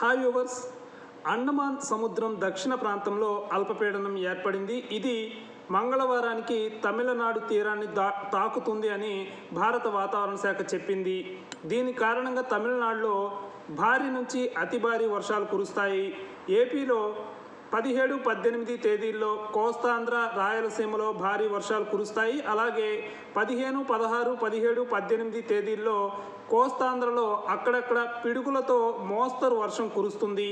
Hi yours Andaman సముద్రం దక్షిణ ప్రాంతంలో అల్పపీడనం ఏర్పడింది. ఇది మంగళవారానికి తమిళనాడు తీరాన్ని దా తాకుతుంది అని భారత వాతావరణ శాఖ చెప్పింది. దీని కారణంగా తమిళనాడులో భారీ నుంచి అతి భారీ వర్షాలు కురుస్తాయి. ఏపీలో పదిహేడు పద్దెనిమిది తేదీల్లో కోస్తాంధ్ర రాయలసీమలో భారీ వర్షాలు కురుస్తాయి. అలాగే పదిహేను పదహారు పదిహేడు పద్దెనిమిది తేదీల్లో కోస్తాంధ్రలో అక్కడక్కడ పిడుగులతో మోస్తరు వర్షం కురుస్తుంది.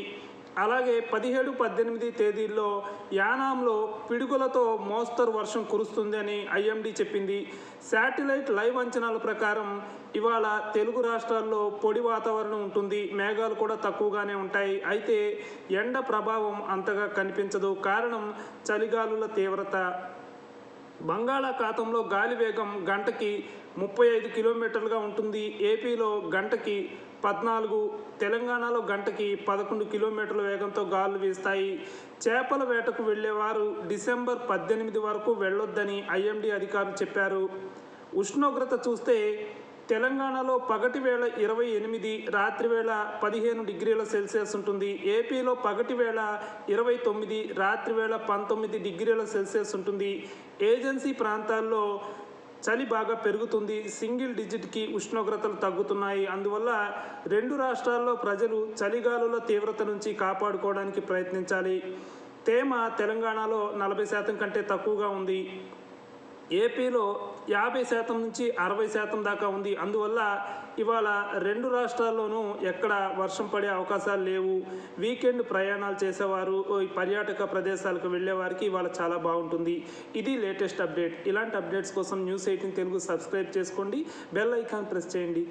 అలాగే పదిహేడు పద్దెనిమిది తేదీల్లో యానాంలో పిడుగులతో మోస్తరు వర్షం కురుస్తుందని ఐఎండి ఐఎండీ చెప్పింది. శాటిలైట్ లైవ్ అంచనాల ప్రకారం ఇవాళ తెలుగు రాష్ట్రాల్లో పొడి వాతావరణం ఉంటుంది. మేఘాలు కూడా తక్కువగానే ఉంటాయి. అయితే ఎండ ప్రభావం అంతగా కనిపించదు. కారణం చలిగాలుల తీవ్రత. బంగాళాఖాతంలో గాలి వేగం గంటకి ముప్పై ఐదు కిలోమీటర్లుగా ఉంటుంది. ఏపీలో గంటకి పద్నాలుగు తెలంగాణలో గంటకి పదకొండు కిలోమీటర్ల వేగంతో గాలు వీస్తాయి. చేపల వేటకు వెళ్ళేవారు డిసెంబర్ పద్దెనిమిది వరకు వెళ్ళొద్దని ఐఎండీ అధికారులు చెప్పారు. ఉష్ణోగ్రత చూస్తే తెలంగాణలో పగటి వేళ ఇరవై ఎనిమిది రాత్రి వేళ పదిహేను డిగ్రీల సెల్సియస్ ఉంటుంది. ఏపీలో పగటి వేళ ఇరవై తొమ్మిది రాత్రి వేళ పంతొమ్మిది డిగ్రీల సెల్సియస్ ఉంటుంది. ఏజెన్సీ ప్రాంతాల్లో చలి బాగా పెరుగుతుంది. సింగిల్ డిజిట్కి ఉష్ణోగ్రతలు తగ్గుతున్నాయి. అందువల్ల రెండు రాష్ట్రాల్లో ప్రజలు చలిగాలుల తీవ్రత నుంచి కాపాడుకోవడానికి ప్రయత్నించాలి. తేమ తెలంగాణలో నలభై శాతం కంటే తక్కువగా ఉంది. ఏపీలో యాభై శాతం నుంచి అరవై శాతం దాకా ఉంది. అందువల్ల ఇవాళ రెండు రాష్ట్రాల్లోనూ ఎక్కడ వర్షం పడే అవకాశాలు లేవు. వీకెండ్ ప్రయాణాలు చేసేవారు ఓ పర్యాటక ప్రదేశాలకు వెళ్ళేవారికి ఇవాళ చాలా బాగుంటుంది. ఇది లేటెస్ట్ అప్డేట్. ఇలాంటి అప్డేట్స్ కోసం న్యూస్ ఎయిటీన్ తెలుగు సబ్స్క్రైబ్ చేసుకోండి. బెల్ ఐకాన్ ప్రెస్ చేయండి.